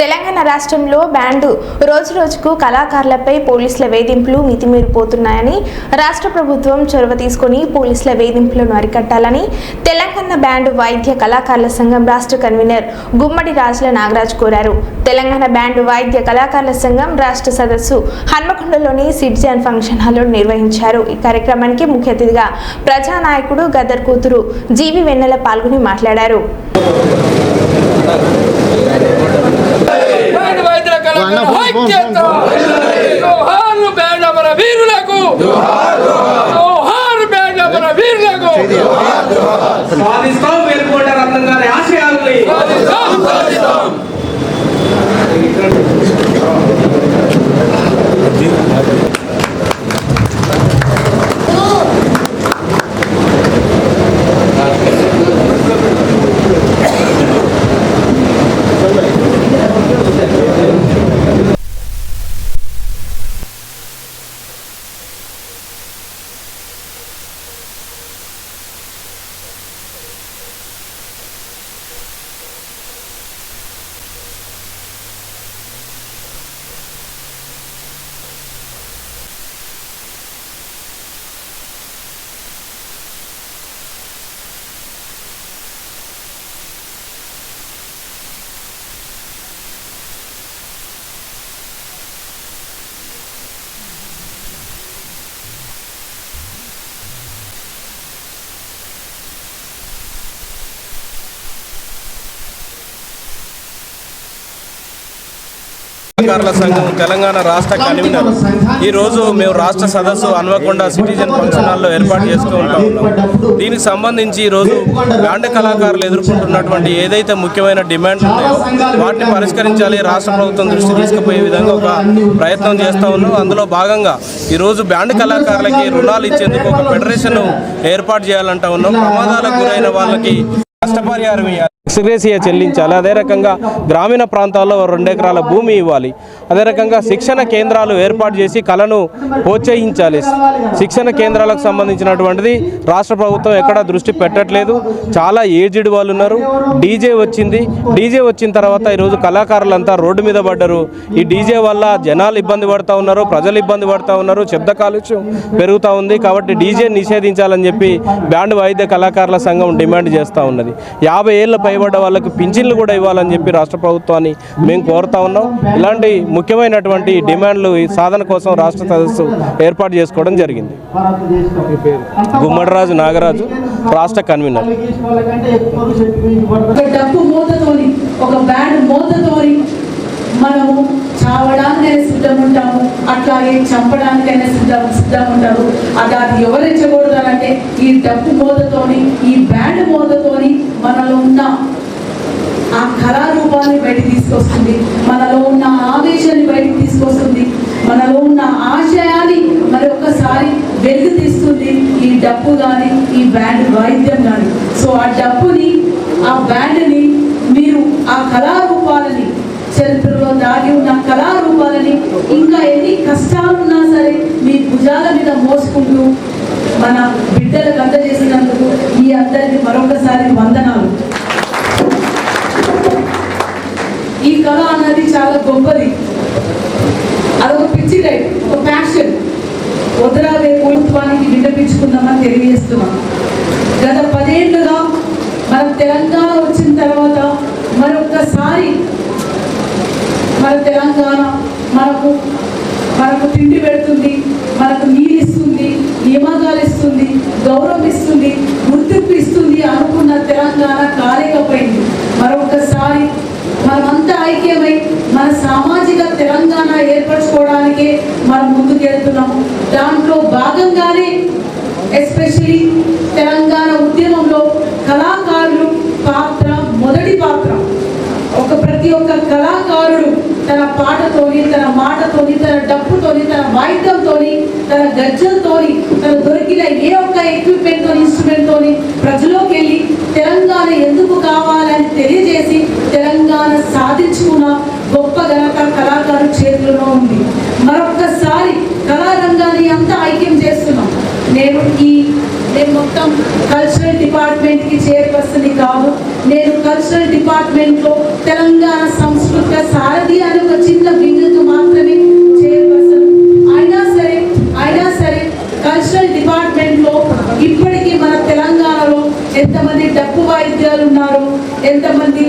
తెలంగాణ రాష్ట్రంలో బ్యాండు రోజు రోజుకు కళాకారులపై పోలీసుల వేధింపులు మితిమీరిపోతున్నాయని రాష్ట్ర ప్రభుత్వం చొరవ తీసుకొని పోలీసుల వేధింపులను అరికట్టాలని తెలంగాణ బ్యాండ్ వైద్య కళాకారుల సంఘం రాష్ట్ర కన్వీనర్ గుమ్మడి రాజుల నాగరాజు కోరారు. తెలంగాణ బ్యాండ్ వైద్య కళాకారుల సంఘం రాష్ట్ర సదస్సు హన్మకొండలోని సిటిజన్ ఫంక్షన్ హాల్లో నిర్వహించారు. ఈ కార్యక్రమానికి ముఖ్య అతిథిగా ప్రజానాయకుడు గదర్ కూతురు జీవి వెన్నెల పాల్గొని మాట్లాడారు. సాధిస్తాం కళాకారుల సంఘం తెలంగాణ రాష్ట్ర కన్వీనర్. ఈ రోజు మేము రాష్ట్ర సదస్సు హన్మకొండ సిటిజన్ ఫంక్షన్ హాల్లో ఏర్పాటు చేస్తూ ఉన్నాం దీనికి సంబంధించి ఈ రోజు బ్యాండ్ కళాకారులు ఎదుర్కొంటున్నటువంటి ఏదైతే ముఖ్యమైన డిమాండ్ ఉన్నాయో వాటిని పరిష్కరించాలి రాష్ట్ర ప్రభుత్వం దృష్టి తీసుకుపోయే విధంగా ఒక ప్రయత్నం చేస్తూ ఉన్నాం. అందులో భాగంగా ఈరోజు బ్యాండ్ కళాకారులకి రుణాలు ఇచ్చేందుకు ఒక ఫెడరేషన్ ఏర్పాటు చేయాలంటా ఉన్నాం. ప్రమాదాలకు గురైన వాళ్ళకి నష్టపరిహారం ఇవ్వాలి ఎక్స్గ్రేసియా చెల్లించాలి. అదే రకంగా గ్రామీణ ప్రాంతాల్లో రెండు ఎకరాల భూమి ఇవ్వాలి. అదే రకంగా శిక్షణ కేంద్రాలు ఏర్పాటు చేసి కళను ప్రోత్సహించాలి. శిక్షణ కేంద్రాలకు సంబంధించినటువంటిది రాష్ట్ర ప్రభుత్వం ఎక్కడ దృష్టి పెట్టట్లేదు. చాలా ఏజ్డ్ వాళ్ళు ఉన్నారు. డీజే వచ్చింది. డీజే వచ్చిన తర్వాత ఈరోజు కళాకారులంతా రోడ్డు మీద పడ్డారు. ఈ డీజే వల్ల జనాలు ఇబ్బంది పడుతూ ఉన్నారు. ప్రజలు ఇబ్బంది పడుతూ ఉన్నారు. శబ్ద కాలుష్యం పెరుగుతూ ఉంది. కాబట్టి డీజే నిషేధించాలని చెప్పి బ్యాండ్ వాయిద్య కళాకారుల సంఘం డిమాండ్ చేస్తూ ఉన్నది. యాభై ఏళ్ళ పైబడ్డ వాళ్ళకి పింఛన్లు కూడా ఇవ్వాలని చెప్పి రాష్ట్ర ప్రభుత్వాన్ని మేము కోరుతా ఉన్నాం. ఇలాంటి ముఖ్యమైనటువంటి డిమాండ్లు ఈ సాధన కోసం రాష్ట్ర సదస్సు ఏర్పాటు చేసుకోవడం జరిగింది. గుమ్మడిరాజు నాగరాజు రాష్ట్ర కన్వీనర్ ఒక డబ్బు మూతతోని ఒక బ్యాండ్ మూతతోని మనము చావడానికైనా సిద్ధం మాట్లాడి అట్లాగే చంపడానికైనా సిద్ధం సిద్ధం ఉంటారు. అది అది ఎవరించకూడదనంటే ఈ డబ్బు మోదతోని ఈ బ్యాండ్ మోదతోని మనలో ఉన్న ఆ కళారూపాన్ని బయట తీసుకొస్తుంది. మనలో ఉన్న ఆవేశాన్ని బయట తీసుకొస్తుంది. మనలో ఉన్న ఆశయాన్ని మరి ఒక్కసారి వెలుగు తీస్తుంది. ఈ డబ్బు కానీ ఈ బ్యాండ్ వాయిద్యం కానీ సో ఆ డబ్బుని ఆ బ్యాండ్ని మీరు ఆ కళారూపాలని కానీ ఇంకా ఎన్ని కష్టాలున్నా సరే మీ భుజాల మీద మోసుకుంటూ మన బిడ్డలకు అందజేసినందుకు మీ అందరికి మరొకసారి వందనాలు. ఈ కళ అన్నది చాలా గొప్పది. అదొక పిచ్చి టైప్ ఒక ప్యాషన్ వదరాలే ప్రభుత్వానికి విన్నపించుకుందామని తెలియజేస్తున్నాం. గత పదేళ్ళుగా మన తెలంగాణ వచ్చిన తర్వాత మరొకసారి మన తెలంగాణ మనకు మనకు తిండి పెడుతుంది మనకు నీళ్ళు ఇస్తుంది నియామకాలు ఇస్తుంది గౌరవం ఇస్తుంది గుర్తింపు ఇస్తుంది అనుకున్న తెలంగాణ కాలేకపోయింది. మరొకసారి మనమంతా ఐక్యమై మన సామాజిక తెలంగాణ ఏర్పరచుకోవడానికే మనం ముందుకెళ్తున్నాము. దాంట్లో భాగంగానే ఎస్పెషలీ తెలంగాణ ఉద్యమంలో కళాకారులు పాత్ర మొదటి పాత్ర. ఒక ప్రతి ఒక్క కళాకారుడు తన పాటతోని తన మాటతోని తన డప్పుతోని తన వాయిద్యంతోని తన గజ్జలతోని తన దొరికిన ఏ ఒక్క ఎక్విప్మెంట్ తోని ఇన్స్ట్రుమెంట్ తోని ప్రజలోకి వెళ్ళి తెలంగాణ ఎందుకు కావాలని తెలియజేసి తెలంగాణ సాధించుకున్న గొప్ప ఘనత కళాకారు చేతుల్లో ఉంది. మరొక్కసారి కళారంగాన్ని అంతా ఐక్యం చేస్తున్నాం. నేను ఈ నేను మొత్తం కల్చరల్ డిపార్ట్మెంట్కి చైర్పర్సన్ కాదు నేను కల్చరల్ డిపార్ట్మెంట్లో తెలంగాణ సంస్కృత సారథి అని ఒక చిన్న బిందుతో మాత్రమే చైర్పర్సన్ అయినా సరే అయినా సరే కల్చరల్ డిపార్ట్మెంట్లో ఇప్పటికీ మన తెలంగాణలో ఎంతమంది డప్పు వాయిద్యాలు ఉన్నారు ఎంతమంది